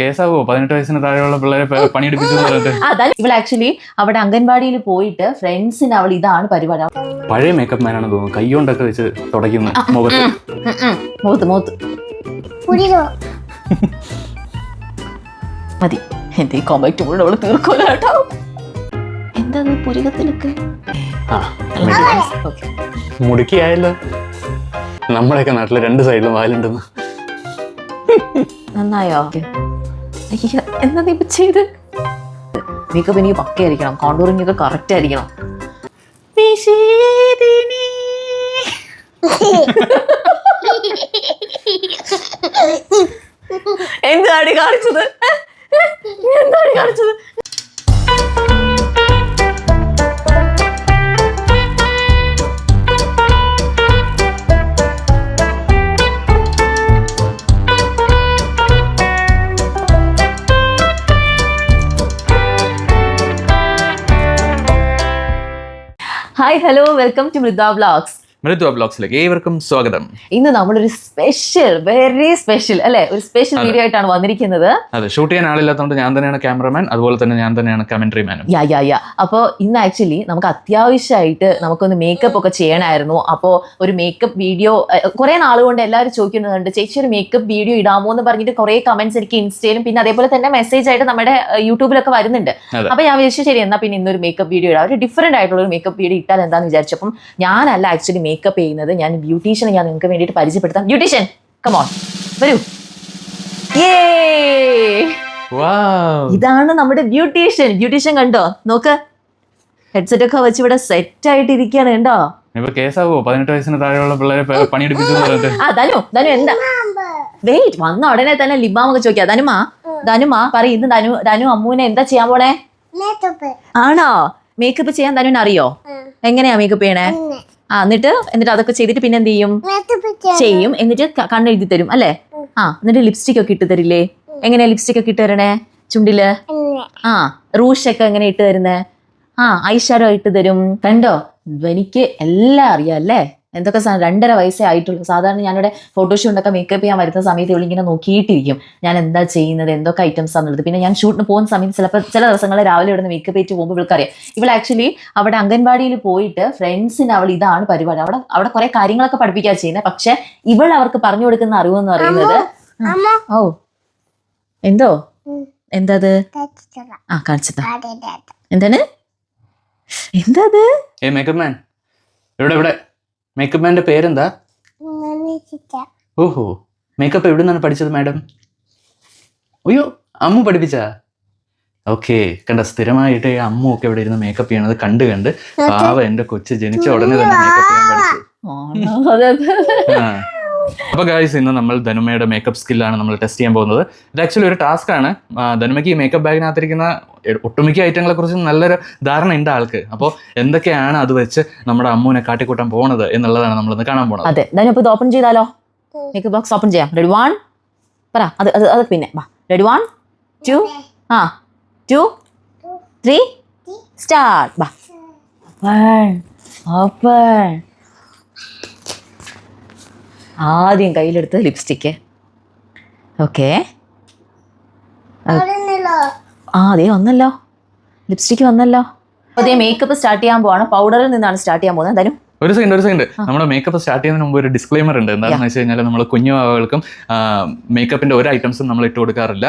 കേസാവോ? പതിനെട്ട് വയസ്സിന് താഴെയുള്ള പിള്ളേരെ പണിയെടുപ്പിച്ചു എന്ന് ഇവൾ ആക്ച്വലി അവിടെ അംഗൻവാടിയിൽ പോയിട്ട് ഫ്രണ്ട്സിന് അവൾ ഇതാണ് പരിപാടി. പഴയ മേക്കപ്പ് മാനാണ് തോന്നുന്നു. കൈ കൊണ്ടൊക്കെ വെച്ച് തുടയ്ക്കുന്ന മുഖത്ത്. മുഖത്ത് മുഖത്ത് മതി. എന്റെ ഈ കോമ്പാക്ട് മുഴുവൻ അവൾ തീർക്കൂല കേട്ടോ. എന്താ പുരികത്തിലൊക്കെ ആ ഓക്കെ മുടുക്കിയായല്ലോ. നമ്മുടെയൊക്കെ നാട്ടിൽ രണ്ട് സൈഡിലും വാലുണ്ടെന്ന്. നന്നായോ? അയ്യ എന്താ നീ ഇപ്പൊ ചെയ്ത്? മേക്കപ്പ് എനിക്ക് പക്കയായിരിക്കണം. കോണ്ടൂറിംഗ് ഒക്കെ കറക്റ്റ് ആയിരിക്കണം. എന്താടി എന്താണ് കാണിച്ചത്? എന്താണ് കാണിച്ചത്? Hi hello welcome to Mridha vlogs Mriduva ബ്ലോഗ്സിലേക്ക് ഏവർക്കും സ്വാഗതം. ഇന്ന് നമ്മളൊരു സ്പെഷ്യൽ വെരി സ്പെഷ്യൽ അല്ലെ? ഒരു സ്പെഷ്യൽ വീഡിയോ ആയിട്ടാണ് വന്നിരിക്കുന്നത്. അതെ ഷൂട്ട് ചെയ്യാൻ ആളില്ലാത്തതുകൊണ്ട് ഞാൻ തന്നെയാണ് ക്യാമറമാൻ അതുപോലെ തന്നെ ഞാൻ തന്നെയാണ് കമന്ററി മാനും യാ യാ യാ അപ്പോൾ ഇന്ന് ആക്ച്വലി നമുക്ക് അത്യാവശ്യമായിട്ട് നമുക്കൊന്ന് മേക്കപ്പ് ഒക്കെ ചെയ്യണമായിരുന്നു. അപ്പോൾ ഒരു മേക്കപ്പ് വീഡിയോ കുറേ നാളുകൊണ്ട് എല്ലാവരും ചോദിക്കുന്നുണ്ട് ചേച്ചി ഒരു മേക്കപ്പ് വീഡിയോ ഇടാമോ എന്ന് പറഞ്ഞിട്ട് കുറേ കമന്റ്സ് എനിക്ക് ഇൻസ്റ്റയിലും പിന്നെ അതേപോലെ തന്നെ മെസ്സേജ് ആയിട്ട് നമ്മുടെ യൂട്യൂബിലൊക്കെ വരുന്നുണ്ട്. അപ്പോൾ ഞാൻ വിചാരിച്ചു ശരി എന്നാൽ പിന്നെ ഇന്നൊരു മേക്കപ്പ് വീഡിയോ ഇടാം. ഒരു ഡിഫറെന്റ് ആയിട്ടുള്ള ഒരു മേക്കപ്പ് വീഡിയോ ഇട്ടാൽ എന്താന്ന് വിചാരിച്ചപ്പം ഞാനല്ല ആക്ച്വലി മേക്കപ്പ് ചെയ്യുന്നത് ഞാൻ ബ്യൂട്ടീഷ്യനെ ഞാൻ നിങ്ങൾക്ക് വേണ്ടിയിട്ട് പരിചയപ്പെടുത്താം. ബ്യൂട്ടീഷ്യൻ കമോൺ വരൂ. ഏ വാവ് ഇതാണ് നമ്മുടെ ബ്യൂട്ടീഷ്യൻ ബ്യൂട്ടീഷ്യൻ കണ്ടോ? നോക്ക്. ഹെഡ്സെറ്റ് ഒക്കെ വെച്ച് ഇവിടെ സെറ്റ് ആയിട്ട് ഇരിക്കുകയാണ് കണ്ടോ? ഇപ്പൊ കേസാവോ? പതിനെട്ട് വയസ്സിന് താഴെയുള്ള പിള്ളേരെ പണിയെടുപ്പിച്ചു ആ ധനു ധനു എന്താ? വെയിറ്റ് വന്ന ഉടനെ തന്നെ ലിബാമൊക്കെ ചോദിക്കാം ധനുമാ ധനുമാ പറ ഇന്ന് ധനു ധനു അമ്മൂനെ എന്താ ചെയ്യാൻ പോണേ? ആണോ? മേക്കപ്പ് ചെയ്യാൻ ധനുവിന് അറിയോ? എങ്ങനെയാ മേക്കപ്പ് ചെയ്യണേ? ആ എന്നിട്ട് എന്നിട്ട് അതൊക്കെ ചെയ്തിട്ട് പിന്നെ എന്ത് ചെയ്യും ചെയ്യും. എന്നിട്ട് കണ്ണെഴുതി തരും അല്ലേ? ആ എന്നിട്ട് ലിപ്സ്റ്റിക് ഒക്കെ ഇട്ട് തരില്ലേ? എങ്ങനെയാ ലിപ്സ്റ്റിക് ഒക്കെ ഇട്ട് തരണേ? ചുണ്ടിൽ? ആ റൂഷ് ഒക്കെ എങ്ങനെ ഇട്ട് തരുന്നേ? ആ ഐഷാരോ ഇട്ട് തരും. കണ്ടോ? എനിക്ക് എല്ലാം അറിയാം അല്ലേ? എന്തൊക്കെ രണ്ടര വയസ്സേ ആയിട്ടുള്ളൂ. സാധാരണ ഞാനിവിടെ ഫോട്ടോഷൂട്ടൊക്കെ മേക്കപ്പ് ചെയ്യാൻ വരുന്ന സമയത്ത് ഇവളിങ്ങനെ നോക്കിയിട്ടിരിക്കും. ഞാൻ എന്താ ചെയ്യുന്നത്? എന്തൊക്കെ ഐറ്റംസ് ആണെന്നുള്ളത് പിന്നെ ഞാൻ ഷൂട്ടിന് പോകുന്ന സമയത്ത് ചിലപ്പോൾ ചില ദിവസങ്ങളിൽ രാവിലെ ഇവിടുന്ന് മേക്കപ്പ് ചെയ്തിട്ട് പോകുമ്പോൾ ഇവൾക്കറിയാം. ഇവൾ ആക്ച്വലി അവിടെ അംഗൻവാടിയിൽ പോയിട്ട് ഫ്രണ്ട്സിന് അവൾ ഇതാണ് പരിപാടി. അവിടെ അവിടെ കുറെ കാര്യങ്ങളൊക്കെ പഠിപ്പിക്കുക ചെയ്യുന്നത് പക്ഷെ ഇവൾ അവർക്ക് പറഞ്ഞു കൊടുക്കുന്ന അറിവെന്ന് പറയുന്നത് ഓ. എന്തോ? എന്തത് ആ കാണിച്ചതാ. എന്താണ്? എന്താത് ഏ മേക്കപ്പ് മാൻ ഇവിടെ ഇവിടെ മേക്കപ്പ് മാന്റെ പേരെന്താ? ഓഹോ. മേക്കപ്പ് എവിടെ നിന്നാണ് പഠിച്ചത് മാഡം അയ്യോ അമ്മ പഠിപ്പിച്ചാ? ഓക്കെ കണ്ട സ്ഥിരമായിട്ട് ഈ അമ്മു ഒക്കെ ഇവിടെ ഇരുന്ന് മേക്കപ്പ് ചെയ്യണത് കണ്ട് കണ്ട് പാവ എന്റെ കൊച്ചു ജനിച്ച ഉടനെ തന്നെ മേക്കപ്പ് ചെയ്യാൻ പഠിച്ചു. ആണോ? അതെ, അതെ, അതെ. ആ. അപ്പൊ ഗായ്സ് ഇന്ന് നമ്മൾ ധനുമയുടെ മേക്കപ്പ് സ്കില്ലാണ് നമ്മൾ ടെസ്റ്റ് ചെയ്യാൻ പോകുന്നത്. ഇത് ആക്ച്വലി ഒരു ടാസ്ക് ആണ്. ധനുമയ്ക്ക് ഈ മേക്കപ്പ് ബാഗിനകത്തിരിക്കുന്ന ഒട്ടുമിക്ക ഐറ്റങ്ങളെ കുറിച്ച് നല്ലൊരു ധാരണ ഉണ്ട് ആൾക്ക്. അപ്പോൾ എന്തൊക്കെയാണ് അത് വെച്ച് നമ്മുടെ അമ്മുവിനെ കാട്ടിക്കൂട്ടാൻ പോണത് എന്നുള്ളതാണ് നമ്മൾ ഇന്ന് കാണാൻ പോണത്. അതെ. ധനു ഇപ്പൊ ഇത് ഓപ്പൺ ചെയ്താലോ? മേക്കപ്പ് ബോക്സ് ഓപ്പൺ ചെയ്യാം. റെഡി വൺ പറ. അത് അത് അത് പിന്നെ. വാ. റെഡി വൺ ടു ആ. ടു ത്രീ സ്റ്റാർട്ട് വാ. ഓപ്പൺ ഓപ്പൺ ആദ്യം കയ്യിലെടുത്ത് ലിപ്സ്റ്റിക്ക് ഓക്കെ ആ അതെ വന്നല്ലോ. ലിപ്സ്റ്റിക്ക് വന്നല്ലോ. അതേ മേക്കപ്പ് സ്റ്റാർട്ട് ചെയ്യാൻ പോവാണ്. പൗഡറിൽ നിന്നാണ് സ്റ്റാർട്ട് ചെയ്യാൻ പോകുന്നത്. ധനു ഒരു സെക്കൻഡ് ഒരു സെക്കൻഡ് നമ്മുടെ മേക്കപ്പ് സ്റ്റാർട്ട് ചെയ്യുന്നതിന് മുമ്പ് ഒരു ഡിസ്ക്ലൈമർ ഉണ്ട്. എന്താണെന്ന് വെച്ച് കഴിഞ്ഞാൽ നമ്മൾ കുഞ്ഞു ആളുകൾക്കും മേക്കപ്പിന്റെ ഒരു ഐറ്റംസും നമ്മൾ ഇട്ട് കൊടുക്കാറില്ല.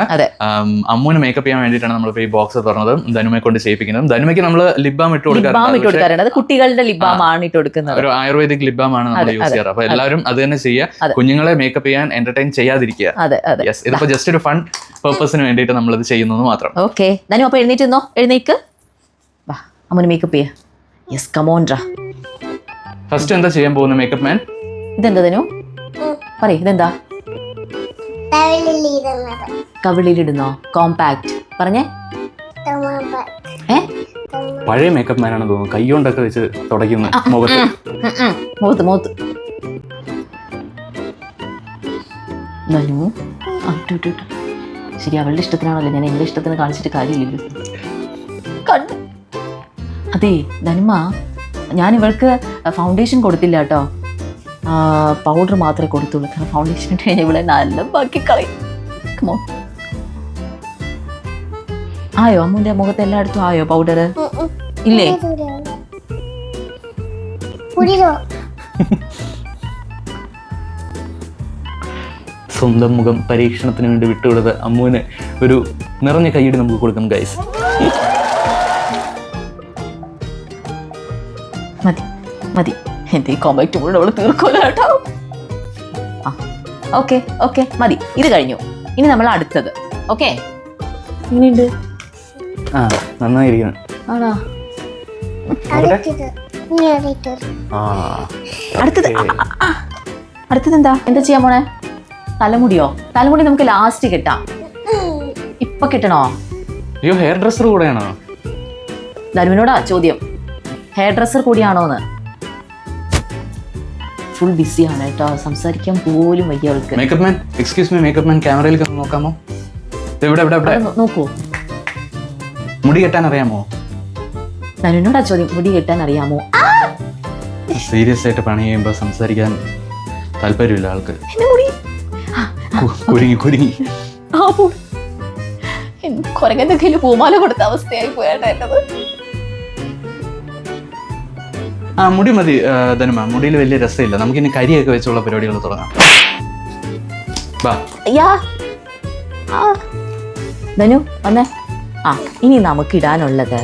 അമ്മുവിന് മേക്കപ്പ് ചെയ്യാൻ വേണ്ടിയിട്ടാണ് നമ്മൾ ഈ ബോക്സ് തുറന്നത്. ധനുമയെ കൊണ്ട് ചെയ്യിപ്പിക്കുന്നത്. ധനുമയ്ക്ക് നമ്മൾ ലിബാം ഇട്ട് ഇട്ട് കൊടുക്കാറുണ്ട്. കുട്ടികളുടെ ലിബാം ആണ് ഇട്ട് കൊടുക്കുന്നത്. ഒരു ആയുർവേദിക് ലിബാം ആണ് നമ്മൾ യൂസ് ചെയ്യാറ്. അപ്പൊ എല്ലാവരും അത് തന്നെ ചെയ്യുക. കുഞ്ഞുങ്ങളെ മേക്കപ്പ് ചെയ്യാൻ എന്റർടൈൻ ചെയ്യാതിരിക്കുക. യെസ് ഇതിപ്പോ ജസ്റ്റ് ഒരു ഫൺ പേർപ്പസിന് വേണ്ടിയിട്ട് നമ്മൾ ഇത് ചെയ്യുന്നത് മാത്രം. ഓക്കെ ധനു അപ്പൊ എഴുന്നേറ്റ് എഴുന്നേക്ക്. വാ അമ്മൂന് മേക്കപ്പ് ചെയ്യാം. യെസ് കമോൺ ഡ്രാ ഫസ്റ്റ് എന്താ ചെയ്യാൻ പോകുന്ന മേക്കപ്പ് മാൻ ഇതെന്താ തനു പറയ് ഇതെന്താ? കവിളിലിടുന്നോ കോമ്പാക്ട് പറഞ്ഞേ. ഏ? പഴയ മേക്കപ്പ് മാൻ ആണെന്ന് തോന്നുന്നു. കൈ കൊണ്ടൊക്കെ വെച്ച് തുടയ്ക്കുന്ന മുഖത്ത്. മുഖത്ത് മുഖത്ത്. ശരി അവളുടെ ഇഷ്ടത്തിനാണല്ലോ. ഞാൻ എന്റെ ഇഷ്ടത്തിന് കാണിച്ചിട്ട് കാര്യമില്ല കണ്ടു അതെ ധനുമ ഞാൻ ഇവൾക്ക് ഫൗണ്ടേഷൻ കൊടുത്തില്ല കേട്ടോ പൗഡർ മാത്രമേ കൊടുത്തുള്ളൂ. കാരണം ഫൗണ്ടേഷൻ ഇട്ട് കഴിഞ്ഞാൽ ഇവിടെ നല്ല ബാക്കി കളയും. കമോ. ആയോ? അമ്മുന്റെ മുഖത്ത് എല്ലായിടത്തും ആയോ പൗഡർ ഇല്ലേ? സ്വന്തം മുഖം പരീക്ഷണത്തിന് വേണ്ടി വിട്ടുകൊടുത്ത അമ്മുവിന് ഒരു നിറഞ്ഞ കൈയ്യടി നമുക്ക് കൊടുക്കാം ഗൈസ് മതി. എന്തേ എന്റെ ഈ കോമ്പാക്ട് മുഴുവൻ അവൾ തീർക്കൂല കേട്ടോ. ആ ഓക്കെ ഓക്കെ മതി. ഇത് കഴിഞ്ഞു. ഇനി നമ്മൾ അടുത്തത്. ഓക്കെ ഇങ്ങനെയുണ്ട് ആ നന്നായിരിക്കണം. ആണോ? അടുത്തത്. അടുത്തത്. എന്താ എന്താ ചെയ്യാൻ പോണേ തലമുടിയോ? തലമുടി നമുക്ക് ലാസ്റ്റ് കിട്ടാം. ഇപ്പൊ കിട്ടണോ? അയ്യോ ഹെയർ ഡ്രസ്സർ കൂടെയാണോ? ധനുവിനോടാ ചോദ്യം. Hair dresser കൂടിയാണോന്ന്. ഫുൾ ബിസിയാണ് കേട്ടോ. സംസാരിക്കാൻ പോലും വയ്യ അവൾക്ക് makeup man excuse me makeup man ക്യാമറയിലേക്ക് ഒന്ന് നോക്കാമോ? എവിടെ അത് നോ- നോക്കൂ. മുടി കെട്ടാൻ അറിയാമോ? ഞാൻ എന്നോടാ ചോദ്യം? മുടി കെട്ടാൻ അറിയാമോ? സീരിയസ് ആയിട്ട് പണി ചെയ്യുമ്പോൾ സംസാരിക്കാൻ താല്പര്യമില്ല ആൾക്ക്. കുരുങ്ങി കുരുങ്ങി. കയ്യിൽ പൂമാല കൊടുത്ത അവസ്ഥയായി പോയാട്ടത് ആ മുടി മതി ധനുമ. മുടിയിൽ വലിയ രസമില്ല. നമുക്കിനി കരിയൊക്കെ വെച്ചുള്ള പരിപാടികൾ തുടങ്ങാം. വാ യാ ആ. ധനു വന്നേ. ആ ഇനി നമുക്ക് ഇടാനുള്ളത്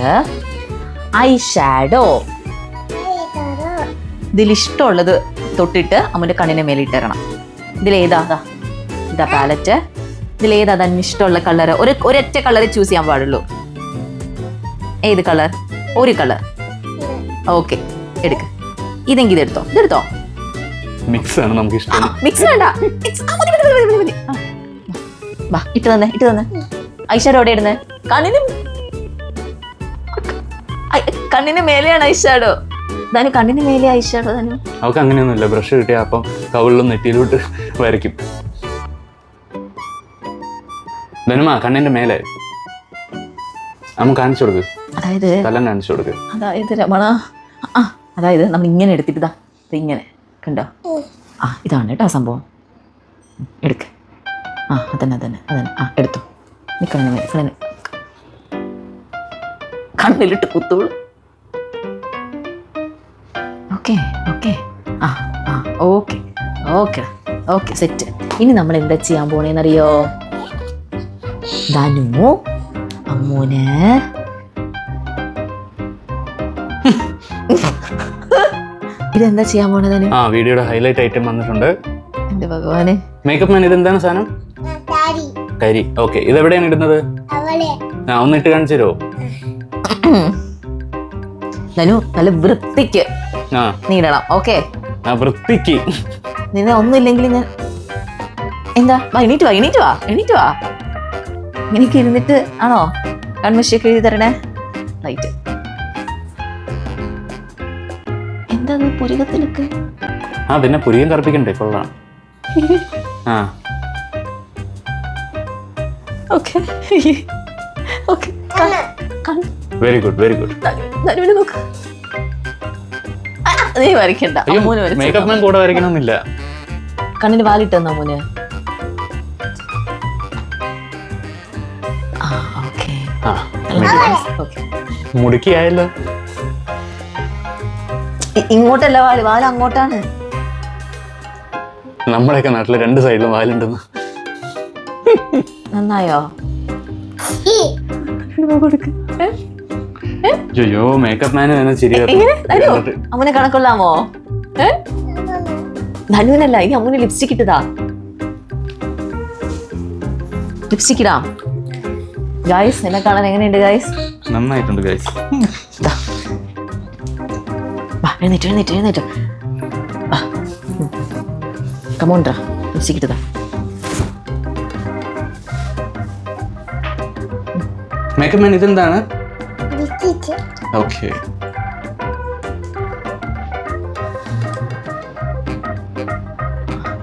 ഐ ഷാഡോ. ഇതിൽ ഇഷ്ടമുള്ളത് തൊട്ടിട്ട് അമ്മന്റെ കണ്ണിന് മേലെ ഇട്ടരണം ഇതിലേതാ ദാ. ഇതാ പാലറ്റ് ഇതിലേതാ തന്നെ ഇഷ്ടമുള്ള കളർ ഒരു ഒരൊറ്റ കളർ ചൂസ് ചെയ്യാൻ പാടുള്ളൂ. ഏത് കളർ ഒരു കളർ ഓക്കെ എടുക്ക്. ഇതെങ്കിൽ ഇതെടുത്തോ. ഇതെടുത്തോ. മിക്സ് ആണ് നമുക്ക് ഇഷ്ടം മിക്സ് വേണ്ട. വാ ഇട്ട് തന്നെ ഇട്ട് തന്നെ. ഐഷാഡോ എവിടെ ഇടുന്നേ? കണ്ണിന് കണ്ണിന് മേലെയാണ് ഐഷാഡോ ധനു കണ്ണിന് മേലെ ഐഷാഡോ ധനു? അവൾക്ക് അങ്ങനെയൊന്നുമില്ല. ബ്രഷ് കിട്ടിയ അപ്പം കവിളിലും നെറ്റിയിലോട്ട് വരയ്ക്കും. ധനുമാ കണ്ണിന്റെ മേലെ. നമുക്ക് കാണിച്ചു കൊടുക്ക്. അതായത് തലം കാണിച്ചു കൊടുക്ക്. അതായത് രമണ. ആ അതായത് നമ്മൾ ഇങ്ങനെ എടുത്തിട്ട് ഇതാ ഇങ്ങനെ കണ്ടോ? ആ ഇതാണ് കേട്ടോ ആ സംഭവം. എടുക്ക. എടുക്ക് ആ അതന്നെ അതന്നെ അതന്നെ. ആ എടുത്തു. നിൽക്കണേ നിൽക്കണേ കണ്ണിലിട്ട് കുത്തോളൂ ഓക്കെ ഓക്കെ. ആ ആ ഓക്കെ ഓക്കെ ഓക്കെ സെറ്റ്. ഇനി നമ്മൾ എന്താ ചെയ്യാൻ പോണേന്നറിയോ? ധനു അമ്മൂന് ഇതെന്താ ചെയ്യാൻ പോണത് ആ വീഡിയോയുടെ ഹൈലൈറ്റ് ഐറ്റം വന്നിട്ടുണ്ട്. എന്റെ ഭഗവാനെ. മേക്കപ്പ് മാൻ ഇതെന്താണ് സാധനം കരി. ഓക്കെ ഇതെവിടെയാണ് ഇടുന്നത്? ആ ഒന്ന് ഇട്ട് കാണിച്ചു തരുമോ ധനു നല്ല വൃത്തിക്ക് ആ. നീ ഇടണം. ഓക്കെ ആ വൃത്തിക്ക്. നിന്നെ ഒന്നുമില്ലെങ്കിൽ ഞാൻ എന്താ? വാ എണീറ്റ് വാ എണീറ്റ് വാ എണീറ്റ് വാ. എനിക്ക് ഇരുന്നിട്ട് ആണോ? കൺമഷിയൊക്കെ എഴുതി തരണേ? ലൈറ്റ് എന്താ പുരികത്തിലൊക്കെ പുരുകത്തിലൊക്കെ? ആ പിന്നെ പുരികം കറുപ്പിക്കണ്ടേ കൊള്ളാം. ആ. Okay. Okay. Very good very good നടുവിന് നോക്ക്. ആ, നീ വരയ്ക്കണ്ട. അമ്മൂന് വരച്ചു മേക്കപ്പ് മാൻ കൂടെ വരയ്ക്കണമെന്നില്ല. കണ്ണിന് വാലിട്ട് തന്നോ മോന് ആ ഓക്കെ. ആ ഓക്കെ. മുടുക്കി ആയല്ലോ ഇങ്ങോട്ടല്ല വാൽ വാൽ അങ്ങോട്ടാണ്. നമ്മുടെയൊക്കെ നാട്ടിലെ രണ്ട് സൈഡിലും വാലുണ്ടെന്ന്. നന്നായോ? അയ്യോ മേക്കപ്പ് മാൻ ചിരി. അമ്മനെ കണക്കൊള്ളാമോ? ധനുവിനല്ല ഇനി അമ്മൂന് ലിപ്സ്റ്റിക് ഇട്ടതാ. ലിപ്സ്റ്റിക് ഇടാം. ഗായ്സ് എന്നെ കാണാൻ എങ്ങനെയുണ്ട് ഗായ്സ് നന്നായിട്ടുണ്ട് ഗായ്സ് എഴുന്നേറ്റ് എഴുന്നേറ്റ് എഴുന്നേറ്റ് കമോൺ കമോണ്ടാ സീക്കിട്ടതാ മേക്കപ്പ് മാൻ ഇതെന്താണ്? ഓക്കെ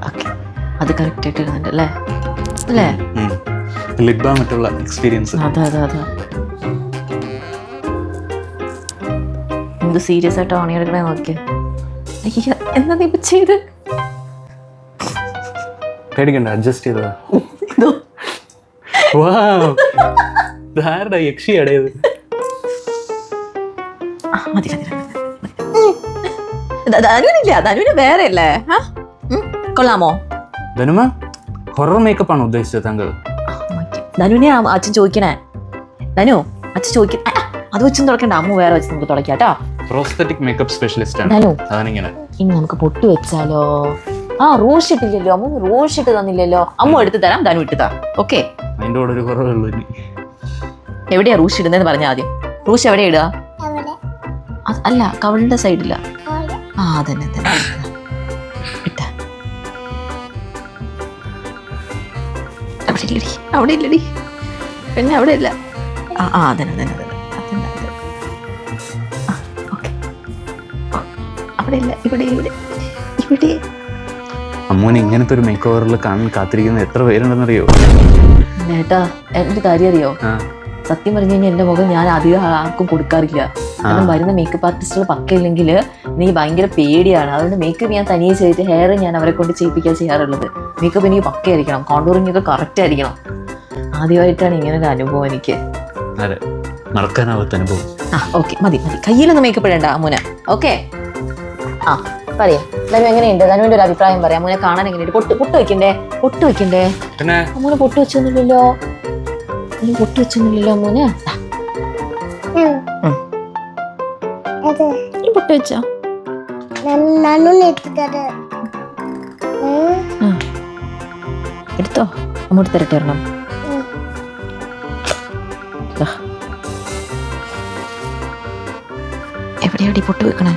ഓക്കെ അത് കറക്റ്റ് ആയിട്ട് ഇടുന്നുണ്ട് അല്ലേ? അല്ലേ? ലിപ് ബാം മറ്റുള്ള എക്സ്പീരിയൻസ് അതെ അതെ അതെ. എന്ത് സീരിയസ് ആയിട്ട് പണിയെടുക്കണേ നോക്കിയ? അയ്യ എന്താ നീ ഇപ്പൊ ചെയ്ത്? പേടിക്കണ്ട അഡ്ജസ്റ്റ് ചെയ്തതാ. മതി മതി ധനുവിനില്ല ധനുവിന് വേറെ അല്ലേ? കൊള്ളാമോ? ധനുമ ഹൊറർ മേക്കപ്പ് ആണ് ഉദ്ദേശിച്ചത് താങ്കൾ? ധനുവിനെ ആ അച്ഛൻ ചോദിക്കണേ. ധനു അച്ഛൻ ചോദിക്കണേ അത് വെച്ചും തുടക്കണ്ട അമ്മ വേറെ വെച്ച് നമുക്ക് തുടക്കാം കേട്ടോ പ്രോസ്തറ്റിക് മേക്കപ്പ് സ്പെഷ്യലിസ്റ്റ് ആണ്. ഹലോ. അതാണിങ്ങനെ. ഇനി നമുക്ക് പൊട്ടി വെച്ചാലോ? ആ റോഷ് ഇട്ടില്ലല്ലോ. അമ്മ റോഷ് ഇട്ട് തന്നില്ലല്ലോ. അമ്മ എടുത്തു തരാം ധനു ഇട്ട് താ. ഓക്കെ. അതിന്റെ കൂടെ ഒരു കുറവുള്ളൂ ഇനി. എവിടെയാ റൂഷ് ഇടുന്നതെന്ന് പറഞ്ഞ ആദ്യം? റൂഷ് എവിടെ ഇടുക അത് അല്ല കവളിന്റെ സൈഡില്ല ആ അതന്നെ തന്നെ അവിടെ ഇല്ലടി അവിടെ ഇല്ലടി. പിന്നെ അവിടെ ഇല്ല ആ ആ അതന്നെ തന്നെ അതന്നെ അതന്നെ. അവിടെ ഇല്ല ഇവിടെ ഇവിടെ ഇവിടെ. അമ്മോനെ ഇങ്ങനത്തെ ഒരു മേക്ക് ഓവറിൽ കാണാൻ കാത്തിരിക്കുന്ന എത്ര പേരുണ്ടെന്നറിയോ? നേട്ടാ എന്റെ കാര്യം അറിയോ? സത്യം പറഞ്ഞു കഴിഞ്ഞാൽ എന്റെ മുഖം ഞാൻ അധികം ആർക്കും കൊടുക്കാറില്ല. കാരണം വരുന്ന മേക്കപ്പ് ആർട്ടിസ്റ്റുകൾ പക്കയില്ലെങ്കിൽ എനിക്ക് ഭയങ്കര പേടിയാണ്. അതുകൊണ്ട് മേക്കപ്പ് ഞാൻ തനിയെ ചെയ്തിട്ട് ഹെയർ ഞാൻ അവരെ കൊണ്ട് ചെയ്യിപ്പിക്കാൻ ചെയ്യാറുള്ളത്. മേക്കപ്പ് എനിക്ക് പക്കയായിരിക്കണം. കോണ്ടൂറിംഗ് ഒക്കെ കറക്റ്റ് ആയിരിക്കണം. ആദ്യമായിട്ടാണ് ഇങ്ങനെ ഒരു അനുഭവം എനിക്ക്. മറക്കാനാവാത്ത അനുഭവം. ആ ഓക്കെ മതി മതി. കയ്യിലൊന്നും മേക്കപ്പ് ഇടണ്ട അമ്മൂന. ഓക്കെ ആ പറയാം. ലനു എങ്ങനെയുണ്ട്? ലനുവിന്റെ ഒരു അഭിപ്രായം പറയാം. മോനെ കാണാൻ എങ്ങനെയുണ്ട്? പൊട്ട് പൊട്ട് വെക്കണ്ടേ? പൊട്ട് വെക്കണ്ടേ? പിന്നെ? മോനെ പൊട്ട് വെച്ചൊന്നുമില്ലല്ലോ. നീ പൊട്ട് വെച്ചൊന്നുമില്ലല്ലോ മോനെ. പൊട്ട് വെച്ചോ? എടുത്തോ? അങ്ങോട്ട് തരട്ടെ ഒരെണ്ണം എവിടെയാടി പൊട്ട് വെക്കണേ?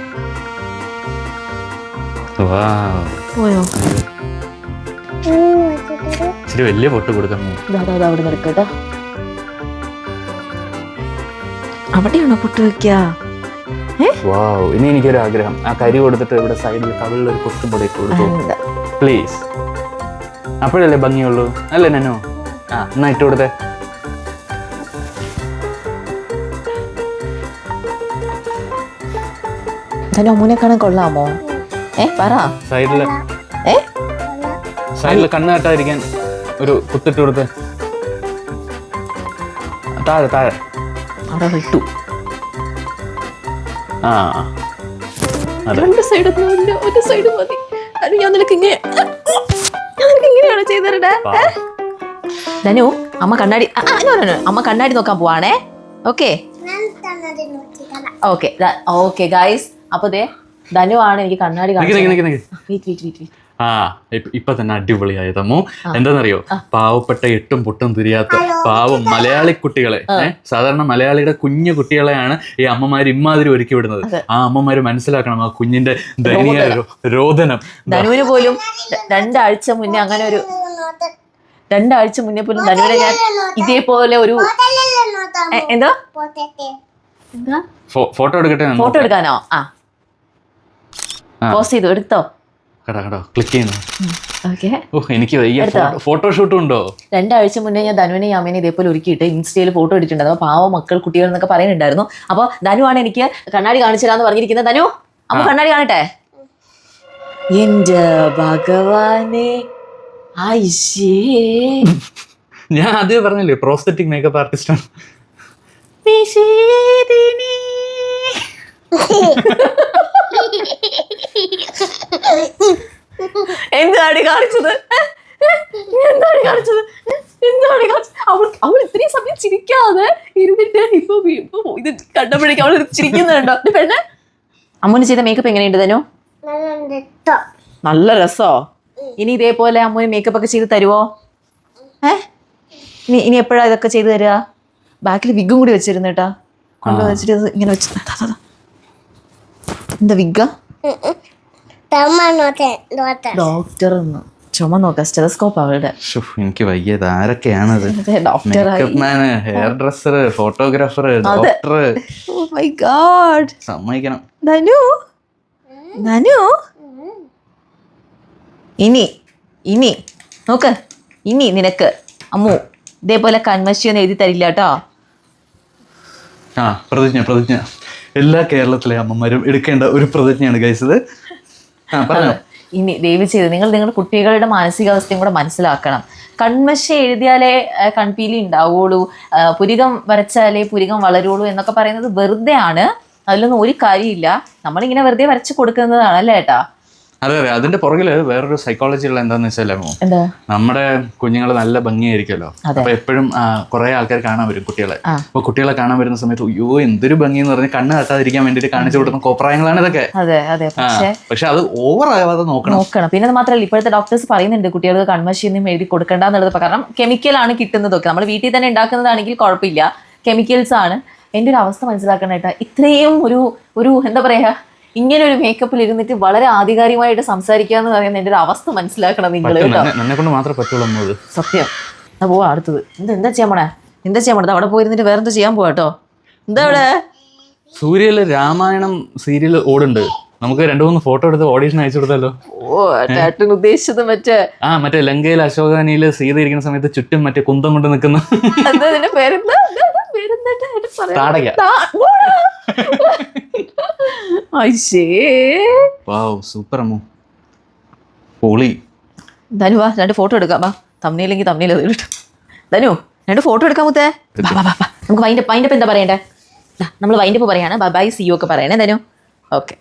വാവ്. പോയോ? ഇച്ചിരി വലിയ പൊട്ട് കൊടുക്കണം. ഇതാ അതാ അവിടെ നിന്ന് എടുക്കട്ടോ അവിടെയാണോ പൊട്ട് വെക്കുക വാവ് ഇനി എനിക്കൊരു ആഗ്രഹം ആ കരി കൊടുത്തിട്ട് ഇവിടെ സൈഡിൽ കവിളിൽ ഒരു കൊത്തും പൊടി ഇട്ട് കൊടുത്തു? പ്ലീസ് അപ്പോഴല്ലേ ഭംഗിയുള്ളൂ? അല്ലേ നനു? ആ എന്നാ ഇട്ട് കൊടുത്തേ. തന്നെ അമ്മൂനെ കാണാൻ കൊള്ളാമോ? ഏ ഒരു കുത്തിട്ട് കൊടുത്ത്. താഴെ താഴെ. അവിടെ വിട്ടു ആ രണ്ട് സൈഡ് ഒരു സൈഡ് മതി. ഞാൻ നിനക്ക് ഇങ്ങനെ ഞാൻ നിനക്ക് ധനു അമ്മ കണ്ണാടി അമ്മ കണ്ണാടി നോക്കാൻ പോവാണേ. ഓക്കെ ഓക്കെ ഓക്കെ ഗായ്സ് അപ്പോൾ ദേ ധനുവാണ് എനിക്ക് കണ്ണാടി ആ ഇപ്പൊ തന്നെ അടിപൊളിയായ തമ്മു. എന്താണെന്നറിയോ പാവപ്പെട്ട എട്ടും പൊട്ടും തിരിയാത്ത പാവം മലയാളി കുട്ടികളെ സാധാരണ മലയാളിയുടെ കുഞ്ഞു കുട്ടികളെയാണ് ഈ അമ്മമാർ ഇമ്മാതിരി ഒരുക്കി വിടുന്നത്. ആ അമ്മമാര് മനസ്സിലാക്കണം ആ കുഞ്ഞിന്റെ ദയനീയ രോദനം. ധനുവിന് പോലും രണ്ടാഴ്ച മുന്നേ അങ്ങനെ ഒരു രണ്ടാഴ്ച മുന്നേ പോലും ധനുവിനെ ഞാൻ ഇതേപോലെ ഒരു എന്താ? ഫോട്ടോ എടുക്കട്ടെ ഫോട്ടോ എടുക്കാനോ? ആ. പോസ്റ്റ് ചെയ്തു. എടുത്തോ? കടാ കടോ. ക്ലിക്ക് ചെയ്യുന്നു. ഓക്കെ ഓ എനിക്ക് വയ്യ. ഫോട്ടോഷൂട്ടും ഉണ്ടോ? രണ്ടാഴ്ച മുന്നേ ഞാൻ ധനുവിനെ അമ്മേനെ ഇതേപോലെ ഒരുക്കിയിട്ട് ഇൻസ്റ്റയിൽ ഫോട്ടോ എടുത്തിട്ടുണ്ടായിരുന്നു പാവ മക്കൾ കുട്ടികൾ എന്നൊക്കെ പറയുന്നുണ്ടായിരുന്നു. അപ്പോൾ ധനുവാണ് ആണ് എനിക്ക് കണ്ണാടി കാണിച്ചു തരാന്ന് പറഞ്ഞിരിക്കുന്നത്. ധനു അപ്പൊ കണ്ണാടി കാണട്ടെ? എന്റെ ഭഗവാനെ ഞാൻ ആദ്യം പറഞ്ഞില്ലേ പ്രോസ്തറ്റിക് മേക്കപ്പ് ആർട്ടിസ്റ്റ് ആണ്. എന്താണ് കാണിച്ചത്? എന്താണ് കാണിച്ചത്? എന്താണ് കാണിച്ചത്? അവൾ അവൾ ഇത്രയും സമയം ചിരിക്കാതെ ഇരുന്നിട്ട് ഇപ്പൊ ഇത് കണ്ടപ്പോഴേക്കും അവൾ ചിരിക്കുന്നുണ്ടോ? പെണ്ണ്? അമ്മുന് ചെയ്ത മേക്കപ്പ് എങ്ങനെയുണ്ട് തനു നല്ല രസോ? ഇനി ഇതേപോലെ അമ്മുന് മേക്കപ്പ് ഒക്കെ ചെയ്ത് തരുവോ? ഏ? ഇനി ഇനി എപ്പോഴാ ഇതൊക്കെ ചെയ്തു തരിക ബാക്കിൽ വിഗും കൂടി വെച്ചിരുന്നു കേട്ടാ. കൊണ്ടുവച്ചിട്ട് ഇങ്ങനെ വെച്ചിരുന്നു എന്താ വിഗ ഡോക്ടർ ചുമ നോക്ക സ്റ്റെലസ്കോപ്പ് അവളുടെ. എനിക്ക് വയ്യത് ആരൊക്കെയാണത്? Hairdresser photographer doctor my god സമ്മതിക്കണം. നനു ധനു? ഇനി ഇനി നോക്ക് ഇനി നിനക്ക് അമ്മു ഇതേപോലെ കൺമശി ഒന്നും എഴുതി തരില്ല കേട്ടോ. ആ പ്രതിജ്ഞ പ്രതിജ്ഞ. എല്ലാ കേരളത്തിലെ അമ്മമാരും എടുക്കേണ്ട ഒരു പ്രതിജ്ഞയാണ് ഗൈസ് ഇത്. ആ പറഞ്ഞോ. ഇനി ദയവ് ചെയ്ത് നിങ്ങൾ നിങ്ങളുടെ കുട്ടികളുടെ മാനസികാവസ്ഥയും കൂടെ മനസ്സിലാക്കണം. കൺമശ എഴുതിയാലേ കൺപീലി ഉണ്ടാവുള്ളൂ. പുരികം വരച്ചാലേ പുരികം വളരുള്ളൂ എന്നൊക്കെ പറയുന്നത് വെറുതെ ആണ് അതിലൊന്നും ഒരു കാര്യമില്ല. നമ്മളിങ്ങനെ വെറുതെ വരച്ച് കൊടുക്കുന്നതാണ് അല്ലേ ഏട്ടാ? അതെ അതെ. അതിന്റെ പുറകിൽ വേറൊരു സൈക്കോളജി ഉള്ള എന്താന്ന് വെച്ചാലോ നമ്മുടെ കുഞ്ഞുങ്ങൾ നല്ല ഭംഗിയായിരിക്കുമല്ലോ. അപ്പൊ എപ്പോഴും കുറെ ആൾക്കാർ കാണാൻ വരും കുട്ടികളെ. അപ്പൊ കുട്ടികളെ കാണാൻ വരുന്ന സമയത്ത് അയ്യോ എന്തൊരു ഭംഗി എന്ന് പറഞ്ഞ് കണ്ണ് തട്ടാതിരിക്കാൻ വേണ്ടിട്ട് കാണിച്ചു കൊടുക്കുന്ന കോപ്രായങ്ങളാണ് ഇതൊക്കെ. പക്ഷെ അത് ഓവർ ആവാതെ നോക്കണം. നോക്കണം. പിന്നെ മാത്രമല്ല ഇപ്പോഴത്തെ ഡോക്ടേഴ്സ് പറയുന്നുണ്ട് കുട്ടികൾക്ക് കൺമശിയൊന്നും എഴുതി കൊടുക്കണ്ടെന്നുള്ളത്. കാരണം കെമിക്കലാണ് കിട്ടുന്നതൊക്കെ. നമ്മൾ വീട്ടിൽ തന്നെ ഉണ്ടാക്കുന്നതാണെങ്കിൽ കുഴപ്പമില്ല. കെമിക്കൽസ് ആണ്. എന്റെ ഒരു അവസ്ഥ മനസ്സിലാക്കാനായിട്ട് ഇത്രയും ഒരു ഒരു എന്താ പറയാ ഇങ്ങനെ ഒരു മേക്കപ്പിൽ ഇരുന്നിട്ട് വളരെ ആധികാരികമായിട്ട് സംസാരിക്കുക എന്ന് പറയുന്ന എന്റെ ഒരു അവസ്ഥ മനസ്സിലാക്കണം നിങ്ങൾ കൊണ്ട് മാത്രമേ പറ്റുള്ളൂ സത്യം. എന്നാ പോവാ അടുത്തത്. എന്താ എന്താ ചെയ്യാൻ പോണേ? എന്താ ചെയ്യാൻ പോണത് അവിടെ പോയിരുന്നിട്ട് വേറെ എന്താ ചെയ്യാൻ പോവാ കേട്ടോ? എന്താ അവിടെ? സൂര്യയിൽ രാമായണം സീരിയൽ ഓടുണ്ട്. നമുക്ക് രണ്ടു മൂന്ന് ഫോട്ടോ എടുത്ത് ഓഡീഷൻ അയച്ചു കൊടുത്തല്ലോ ഓ ചേട്ടൻ ഉദ്ദേശിച്ചത് മറ്റേ ആ മറ്റേ ലങ്കയിൽ അശോകാനിയിൽ സീത ഇരിക്കുന്ന സമയത്ത് ചുറ്റും മറ്റേ കുന്തം കൊണ്ട് നിൽക്കുന്ന പേരെന്താ? പേരെന്താ? സൂപ്പർ അമ്മു. പൊളി. ധനു വാ രണ്ട് ഫോട്ടോ എടുക്കാം വാ. തമ്മിലെങ്കിൽ തമ്മിൽ കിട്ടും. ധനു രണ്ട് ഫോട്ടോ എടുക്കാൻ മുത്തേ. നമുക്ക് വൈൻഡപ്പ് വൈൻഡപ്പ് എന്താ പറയണ്ടേ? നമ്മൾ വൈൻഡപ്പ് പറയാണ്. ബൈ സി ഒക്കെ പറയണേ ധനു. ഓക്കെ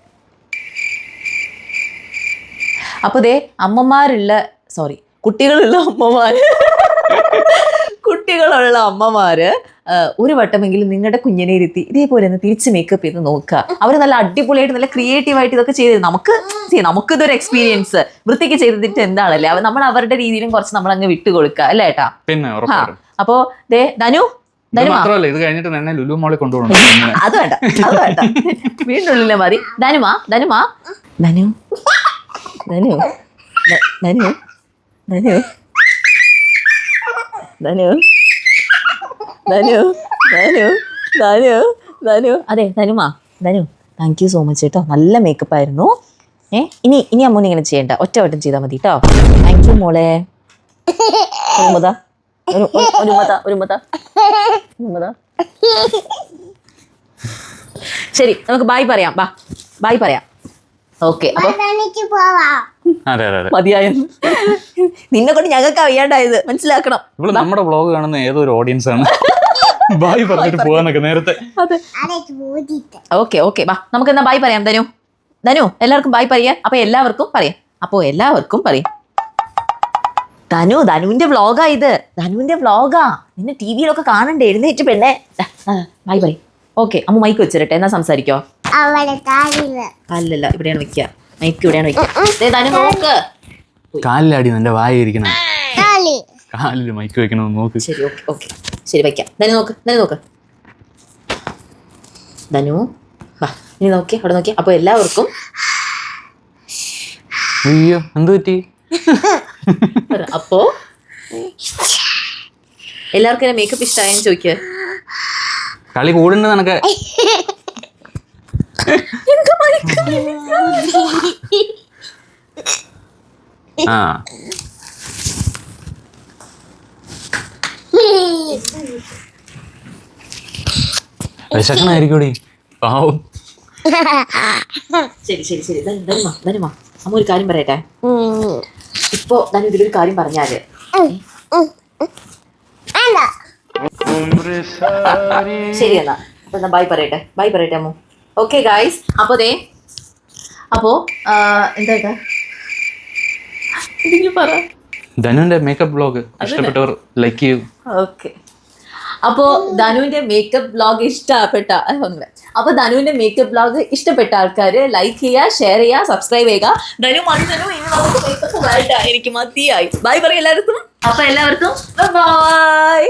അപ്പോൾ ദേ അമ്മമാരുള്ള സോറി കുട്ടികളുള്ള അമ്മമാര്. കുട്ടികളുള്ള അമ്മമാര് ഒരു വട്ടമെങ്കിലും നിങ്ങളുടെ കുഞ്ഞിനെ ഇരുത്തി ഇതേപോലെ ഒന്ന് തിരിച്ച് മേക്കപ്പ് ചെയ്ത് നോക്കുക. അവർ നല്ല അടിപൊളിയായിട്ട് നല്ല ക്രിയേറ്റീവ് ആയിട്ട് ഇതൊക്കെ ചെയ്ത് നമുക്ക് നമുക്ക് ഇതൊരു എക്സ്പീരിയൻസ് വൃത്തിക്ക് ചെയ്തിട്ട് എന്താണല്ലേ? നമ്മൾ അവരുടെ രീതിയിലും കുറച്ച് നമ്മൾ അങ്ങ് വിട്ടു കൊടുക്കുക അല്ലേ ഏട്ടാ? പിന്നെ അപ്പോ ദേ ധനു മാത്രമല്ല ഇത് കഴിഞ്ഞിട്ട് എന്നെ ലുലു കൊണ്ടുപോകണം. ഇങ്ങനെ. അത് വേണ്ട അത് വേണ്ട. വീണ്ടും ഉള്ളിലെ മതി. ധനുമാ ധനുമാ. ധനു ധനു ധനു ധനു ധനു. ധനു ധനു ധനു ധനു അതെ ധനുമാ Dhanu thank you so much കേട്ടോ നല്ല മേക്കപ്പ് ആയിരുന്നു. ഏ ഇനി ഇനി അമ്മ ഇങ്ങനെ ചെയ്യണ്ട. ഒറ്റ വട്ടം ചെയ്താൽ മതി കേട്ടോ താങ്ക് യു മോളെ. ഒരുമത ഒരുമത ഒരുമത ഒരു- ഒരു മുത ഒരു മുത ഒരു മുത ശരി നമുക്ക് ബായ് പറയാം ബാ ബായ് പറയാം ഓക്കെ മതിയായെന്ന് നിന്നെ കൊണ്ട് ഞങ്ങൾക്ക് അറിയാണ്ടായത് മനസ്സിലാക്കണം. നമ്മുടെ വ്ളോഗ് കാണുന്ന ഏതൊരു ഓഡിയൻസ് ആണ്. ബായ് പറഞ്ഞിട്ട് പോവാന്നൊക്കെ നേരത്തെ. അതെ. അതെ ചോദിട്ട് ഓക്കെ ഓക്കെ വാ നമുക്ക് എന്നാ ബായ് പറയാം ധനു. ധനു എല്ലാവർക്കും ബായ് പറയാം അപ്പൊ എല്ലാവർക്കും പറയാം. അപ്പോ എല്ലാവർക്കും പറയാം. ധനു ധനുവിന്റെ വ്ളോഗാ ഇത്. ധനുവിന്റെ വ്ളോഗാ. നിന്നെ ടി വിയിലൊക്കെ കാണണ്ടേ? എഴുന്നേറ്റ് പെണ്ണെ. ബൈ ബൈ ഓക്കെ അമ്മ മൈക്ക് വെച്ചിരട്ടെ. എന്നാ സംസാരിക്കോ? അല്ലല്ല ഇവിടെയാണ് വെക്കുക മൈക്ക് ഇവിടെയാണ് വെക്കുക ദേ, ധനു നോക്ക്. കാലിലാടി നിന്റെ വായ ഇരിക്കണം താളി കാലിൽ മൈക്ക് വെക്കണമെന്ന് നോക്ക്. ശരി ഓക്കെ ഓക്കെ ശരി വയ്ക്കാം. ധനു നോക്ക് ധനു നോക്ക്. ധനു വാ ഇനി നോക്കി അവിടെ നോക്കി. അപ്പോൾ എല്ലാവർക്കും അയ്യോ എന്ത് പറ്റി? അപ്പോ എല്ലാവർക്കും എന്നെ മേക്കപ്പ് ഇഷ്ടമായെന്ന് ചോദിക്കുക കളി കൂടുണ്ട് നിനക്ക്. ആ. വിശക്കണായിരിക്കൂടി പാവം. ശരി ശരി ശരി. ധനു ധനുമാ ധനുമാ അമ്മ ഒരു കാര്യം പറയട്ടെ. ഇപ്പോ ഞാൻ ഇതിലൊരു കാര്യം പറഞ്ഞാൽ. ശരി എന്നാ. അപ്പൊ എന്നാ പറയട്ടെ. ബൈ പറയട്ടെ അമ്മു. ഓക്കെ ഗായ്സ് അപ്പോ ദേ അപ്പോ എന്താ പറ. ധനുവിന്റെ മേക്കപ്പ് ബ്ലോഗ് ഇഷ്ടപ്പെട്ടവർ ലൈക്ക് ചെയ്യൂ. ഓക്കെ അപ്പോ ധനുവിന്റെ മേക്കപ്പ് ബ്ലോഗ് ഇഷ്ടപ്പെട്ട ഒന്നുമില്ല. അപ്പൊ ധനുവിന്റെ മേക്കപ്പ് ബ്ലോഗ് ഇഷ്ടപ്പെട്ട ആൾക്കാര് ലൈക്ക് ചെയ്യുക ഷെയർ ചെയ്യുക സബ്സ്ക്രൈബ് ചെയ്യുക. ധനു മതി ധനു ഇനി നമുക്ക് മേക്കപ്പ് വേണ്ട എനിക്ക് മതിയായി. ബൈ പറയും എല്ലാവർക്കും. അപ്പൊ എല്ലാവർക്കും ബൈ